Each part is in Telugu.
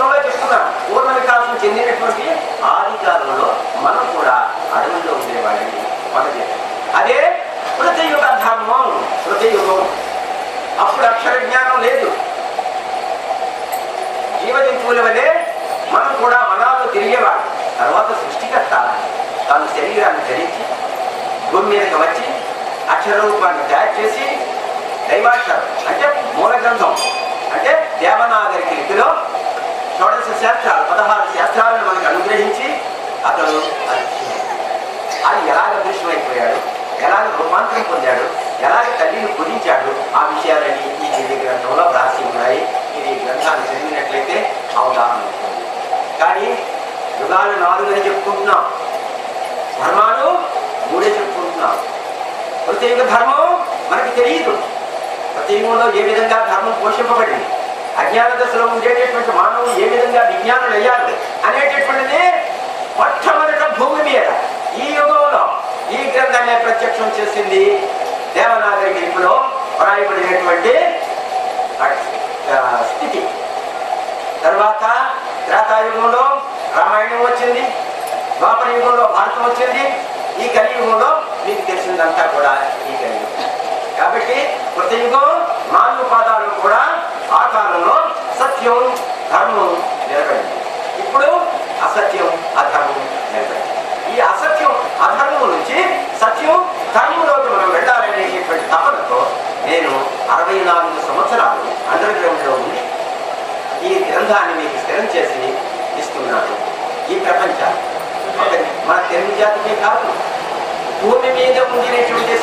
మొత్తంలో చెప్తున్నాను పూర్ణ వికాసం చెందినటువంటి ఆది కాలంలో మనం కూడా అడవుల్లో ఉండేవాళ్ళని మొదటి అదే కృతయుగ ధర్మం కృతయుగం. అప్పుడు అక్షర జ్ఞానం లేదు. జీవ జంతువుల వలె మనం కూడా మనాలు తిరిగేవాడు తర్వాత సృష్టికర్త తన శరీరాన్ని ధరించి భూమి మీదకి వచ్చి అక్షర రూపాన్ని తయారు చేసి దైవాక్షరం అంటే మూల గ్రంథం అంటే దేవనాగరికి లిపిలో షోడశ శాస్త్రాలు పదహారు శాస్త్రాలను మనకు అనుగ్రహించి అతను అది ఎలాగ దృశ్యమైపోయాడు ఎలాగ రూపాంతరం పొందాడు ఎలాగ తల్లిని పూజించాడు ఆ విషయాలని ఈ దివ్య గ్రంథంలో రాసి ఉన్నాయి. ఇది గ్రంథాన్ని చదివినట్లయితే అవగాహన కానీ యుగాలు నాలుగు చెప్పుకుంటున్నాం. ధర్మాలు మూడే చెప్పుకుంటున్నాం. ప్రత్యేక ధర్మం మనకి తెలియదు. ప్రత్యేకంలో ఏ విధంగా ధర్మం పోషింపబడింది? అజ్ఞాన దశలో ఉండేటటువంటి మానవులు ఏ విధంగా విజ్ఞానం అయ్యారు అనేటటువంటిది మొట్టమొదట భూమి మీద ఈ యుగంలో ఈ గ్రంథాన్ని ప్రత్యక్షం చేసింది దేవనాగరి లిపిలో వ్రాయబడినటువంటి స్థితి. తర్వాత త్రేతాయుగంలో రామాయణం వచ్చింది ద్వాపర యుగంలో భారతం వచ్చింది ఈ కలియుగంలో మీకు తెలిసిందంతా కూడా ఈ కలియుగం. కాబట్టి కృతయుగం నాలుగు పాదాలు ఆ కాలంలో సత్యం ధర్మం నిలబడింది. ఇప్పుడు అసత్యం అధర్మం నిలబడింది. ఈ అసత్యం అధర్మం నుంచి సత్యం ధర్మంలోకి మనం వెళ్ళాలనేటువంటి తపనతో నేను అరవై నాలుగు సంవత్సరాలు అండర్ గ్రౌండ్లో ఉండి ఈ గ్రంథాన్ని మీకు స్థిరం చేసి ఇస్తున్నాను. ఈ ప్రపంచాన్ని. మన తెలుగు జాతికే కాదు. భూమి మీద ఉండినటువంటి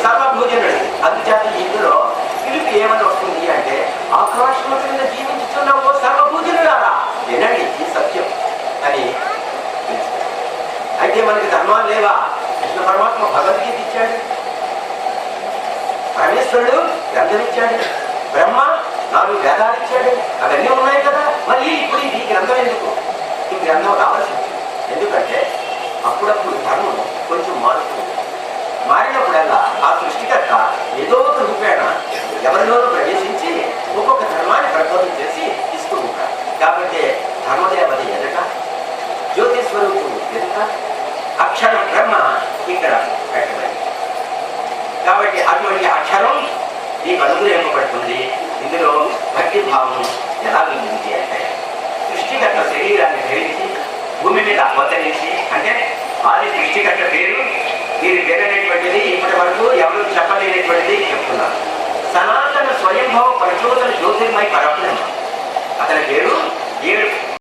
మనకి ధర్మాలు లేవా? కృష్ణ పరమాత్మ భగవద్గీత ఇచ్చాడు. పరమేశ్వరుడు గ్రంథం ఇచ్చాడు. బ్రహ్మ నాలుగు వేదాలు ఇచ్చాడు. అవన్నీ ఉన్నాయి కదా. మళ్ళీ ఇప్పుడు ఈ గ్రంథం ఎందుకు? ఈ గ్రంథం రావాల్సి ఎందుకంటే అప్పుడప్పుడు ధర్మం కొంచెం మారుతుంది. మారినప్పుడల్లా ఆ సృష్టికర్త ఏదో ఒక రూపేణ ఎవరిలోనూ ప్రవేశించి ఒక్కొక్క ధర్మాన్ని ప్రబోధం చేసి ఇస్తూ ఉంటారు కాబట్టి ధర్మదేవత ఎదుట జ్యోతిస్వరూపుడు ఎదుట అక్షర బ్రహ్మ ఇక్కడ పెట్టబడింది. కాబట్టి అటువంటి అక్షరం నీకు అనుగ్రహింపబడుతుంది ఇందులో భక్తి భావం ఎలా ఉంటుంది అంటే సృష్టికర్త శరీరాన్ని ధరించి భూమి మీద అవతరించి అంటే ఆది సృష్టికర్త పేరు దీని పేరైనటువంటిది ఇప్పటి వరకు ఎవరు చెప్పలేనటువంటిది చెప్తున్నారు. సనాతన స్వయంభవ ప్రచోదన జ్యోతిర్మయ పరబ్రహ్మ. అతని పేరు ఏడు